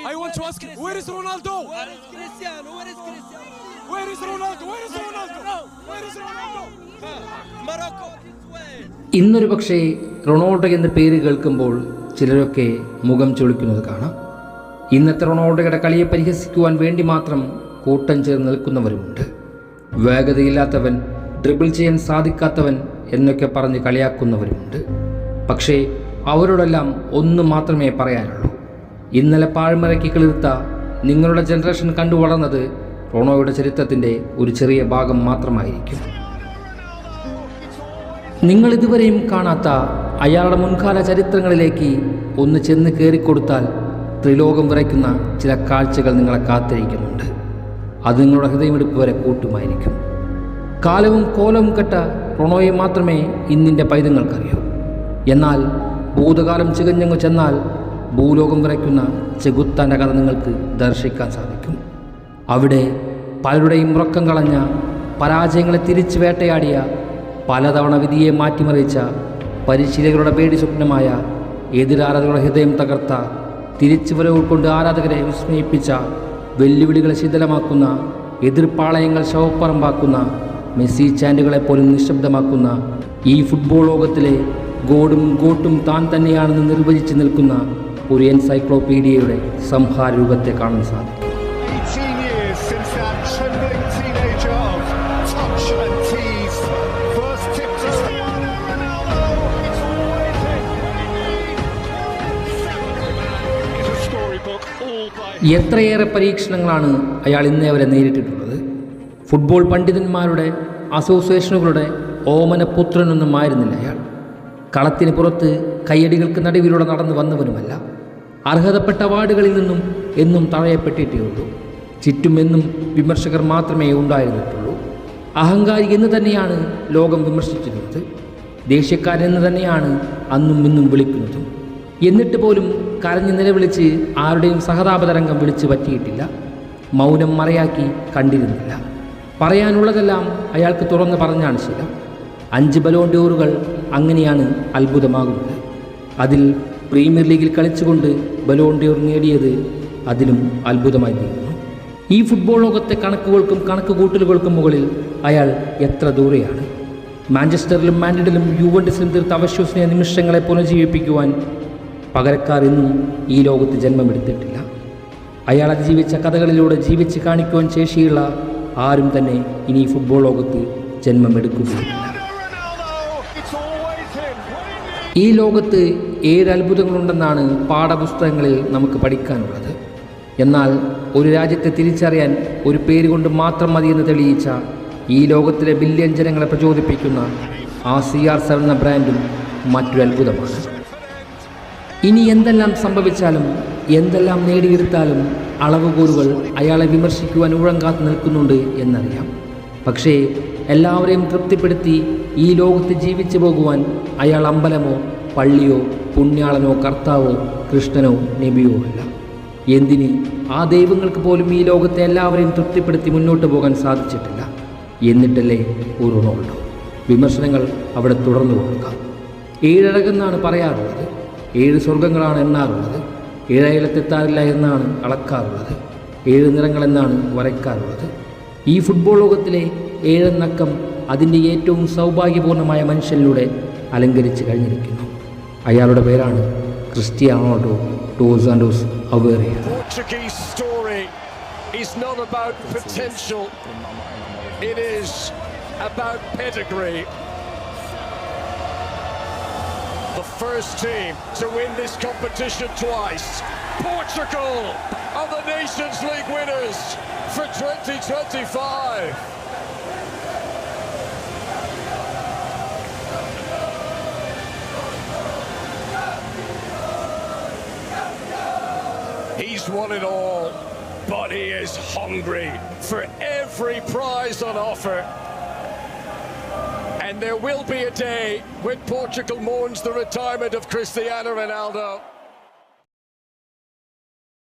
I want to ask, where is Ronaldo? Where is Cristiano? Where is Cristiano? Where is Ronaldo? Where is Ronaldo? Where is Ronaldo? Morocco ഇന്നൊരു പക്ഷേ Ronaldo എന്ന പേര് കേൾക്കുമ്പോൾ ചിലരൊക്കെ മുഖം ചൊളിക്കുന്നത് കാണാം ഇന്നത്തെ റൊണാൾഡോയുടെ കളിയെ പരിഹസിക്കുവാൻ വേണ്ടി മാത്രം കൂട്ടം ചേർന്ന് നിൽക്കുന്നവരുമുണ്ട് വേഗതയില്ലാത്തവൻ ഡ്രിബിൾ ചെയ്യാൻ സാധിക്കാത്തവൻ എന്നൊക്കെ പറഞ്ഞ് കളിയാക്കുന്നവരുമുണ്ട് പക്ഷേ അവരോടെല്ലാം ഒന്ന് മാത്രമേ പറയാനുള്ളൂ ഇന്നലെ പാഴ്മറയ്ക്ക് കിളിർത്ത നിങ്ങളുടെ ജനറേഷൻ കണ്ടു വളർന്നത് റോണോയുടെ ചരിത്രത്തിന്റെ ഒരു ചെറിയ ഭാഗം മാത്രമായിരിക്കും. നിങ്ങൾ ഇതുവരെയും കാണാത്ത അയാളുടെ മുൻകാല ചരിത്രങ്ങളിലേക്ക് ഒന്ന് ചെന്ന് കയറിക്കൊടുത്താൽ ത്രിലോകം വിറയ്ക്കുന്ന ചില കാഴ്ചകൾ നിങ്ങളെ കാത്തിരിക്കുന്നുണ്ട്. അത് നിങ്ങളുടെ ഹൃദയമെടുപ്പ് വരെ കൂട്ടുമായിരിക്കും. കാലവും കോലവും കെട്ട റൊണോയെ മാത്രമേ ഇന്നിന്റെ പൈതങ്ങൾക്കറിയൂ. എന്നാൽ ഭൂതകാലം ചികഞ്ഞങ്ങു ചെന്നാൽ ഭൂലോകം വരയ്ക്കുന്ന ചെകുത്താന്റെ കഥ നിങ്ങൾക്ക് ദർശിക്കാൻ സാധിക്കും. അവിടെ പലരുടെയും ഉറക്കം കളഞ്ഞ പരാജയങ്ങളെ തിരിച്ചു വേട്ടയാടിയ പലതവണ വിധിയെ മാറ്റിമറിച്ച പരിശീലകരുടെ പേടി സ്വപ്നമായ എതിരാരാധകരുടെ ഹൃദയം തകർത്ത തിരിച്ചുവരവ് കൊണ്ട് ആരാധകരെ വിസ്മയിപ്പിച്ച വെല്ലുവിളികളെ ശിഥിലമാക്കുന്ന എതിർപ്പാളയങ്ങൾ ശവപ്പറമ്പാക്കുന്ന മെസ്സി ചാൻഡുകളെ പോലും നിശബ്ദമാക്കുന്ന ഈ ഫുട്ബോൾ ലോകത്തിലെ ഗോഡും ഗോട്ടും താൻ തന്നെയാണെന്ന് നിർവചിച്ച് നിൽക്കുന്ന ഒരു എൻസൈക്ലോപീഡിയയുടെ സംഹാര രൂപത്തെ കാണാൻ സാധിക്കും. 18 years since that trembling teenager of touch and tease first tip to Cristiano Ronaldo. It's always him. It's a storybook all by എത്രയേറെ പരീക്ഷണങ്ങളാണ് അയാൾ ഇന്നേ വരെ നേരിട്ടിട്ടുള്ളത്? ഫുട്ബോൾ പണ്ഡിതന്മാരുടെ അസോസിയേഷനുകളുടെ ഓമനപുത്രനൊന്നും ആയിരുന്നില്ല അയാൾ. കളത്തിന് പുറത്ത് കയ്യടികൾക്ക് നടുവിലൂടെ നടന്നു വന്നവനുമല്ല. അർഹതപ്പെട്ട അവാർഡുകളിൽ നിന്നും എന്നും തഴയപ്പെട്ടിട്ടേ ഉള്ളൂ ചുറ്റും വിമർശകർ മാത്രമേ ഉണ്ടായിരുന്നിട്ടുള്ളൂ. അഹങ്കാരി എന്ന് തന്നെയാണ് ലോകം വിമർശിച്ചിരുന്നത്. ദേഷ്യക്കാരെന്ന് തന്നെയാണ് അന്നും ഇന്നും വിളിക്കുന്നതും. എന്നിട്ട് പോലും കരഞ്ഞു നിലവിളിച്ച് ആരുടെയും സഹതാപതരംഗം വിളിച്ച് പറ്റിയിട്ടില്ല. മൗനം മറയാക്കി കണ്ടിരുന്നില്ല. പറയാനുള്ളതെല്ലാം അയാൾക്ക് തുറന്ന് പറഞ്ഞാണ് ശീലം. അഞ്ച് ബലോൺ ഡോറുകൾ അങ്ങനെയാണ് അത്ഭുതമാകുന്നത്. അതിൽ പ്രീമിയർ ലീഗിൽ കളിച്ചുകൊണ്ട് ബലോണ്ടിയോർ നേടിയത് അതിലും അത്ഭുതമായി തീർന്നു. ഈ ഫുട്ബോൾ ലോകത്തെ കണക്കുകൾക്കും കണക്ക് കൂട്ടലുകൾക്കും മുകളിൽ അയാൾ എത്ര ദൂരെയാണ്? മാഞ്ചസ്റ്ററിലും മാൻഡ്രിഡിലും യുവൻഡസിലും തീർത്ത അവശ്വസനീയ നിമിഷങ്ങളെ പുനർജീവിപ്പിക്കുവാൻ പകരക്കാർ ഇന്നും ഈ ലോകത്ത് ജന്മമെടുത്തിട്ടില്ല. അയാൾ അതിജീവിച്ച കഥകളിലൂടെ ജീവിച്ച് കാണിക്കുവാൻ ശേഷിയുള്ള ആരും തന്നെ ഇനി ഫുട്ബോൾ ലോകത്ത് ജന്മമെടുക്കുകയില്ല. ഈ ലോകത്ത് ഏഴ് അത്ഭുതങ്ങളുണ്ടെന്നാണ് പാഠപുസ്തകങ്ങളിൽ നമുക്ക് പഠിക്കാനുള്ളത്. എന്നാൽ ഒരു രാജ്യത്തെ തിരിച്ചറിയാൻ ഒരു പേര് കൊണ്ട് മാത്രം മതിയെന്ന് തെളിയിച്ച ഈ ലോകത്തിലെ ബില്യൺ ജനങ്ങളെ പ്രചോദിപ്പിക്കുന്ന ആ സി ആർ സെവൻ എന്ന ബ്രാൻഡും മറ്റൊരു അത്ഭുതമാണ്. ഇനി എന്തെല്ലാം സംഭവിച്ചാലും എന്തെല്ലാം നേടിയെടുത്താലും അളവുകോലുകൾ അയാളെ വിമർശിക്കുവാൻ ഉഴങ്കാത്ത് നിൽക്കുന്നുണ്ട് എന്നറിയാം. പക്ഷേ എല്ലാവരെയും തൃപ്തിപ്പെടുത്തി ഈ ലോകത്ത് ജീവിച്ചു പോകുവാൻ അയാൾ അമ്പലമോ പള്ളിയോ പുണ്യാളനോ കർത്താവോ കൃഷ്ണനോ നബിയോ അല്ല. എന്തിന് ആ ദൈവങ്ങൾക്ക് പോലും ഈ ലോകത്തെ എല്ലാവരെയും തൃപ്തിപ്പെടുത്തി മുന്നോട്ട് പോകാൻ സാധിച്ചിട്ടില്ല? എന്നിട്ടല്ലേ ഒരു വിമർശനങ്ങൾ അവിടെ തുടർന്നു കൊടുക്കാം. ഏഴഴകെന്നാണ് പറയാറുള്ളത്. ഏഴ് സ്വർഗങ്ങളാണ് എണ്ണാറുള്ളത്. ഏഴയലത്തെത്താറില്ല എന്നാണ് അളക്കാറുള്ളത്. ഏഴ് നിറങ്ങളെന്നാണ് വരയ്ക്കാറുള്ളത്. ഈ ഫുട്ബോൾ ലോകത്തിലെ ഏഴെണ്ണക്കം അതിന്റെ ഏറ്റവും സൗഭാഗ്യപൂർണമായ മനുഷ്യനിലൂടെ അലങ്കരിച്ച് കഴിഞ്ഞിരിക്കുന്നു അയാളുടെ പേരാണ് ക്രിസ്റ്റിയാനോഡോ ടോസാൻഡോസ് അവേറിയ is not about potential, it is about pedigree. The first team to win this competition twice. Portugal are the Nations League winners for 2025. He's won it all, but he is hungry for every prize on offer. And there will be a day when Portugal mourns the retirement of Cristiano Ronaldo.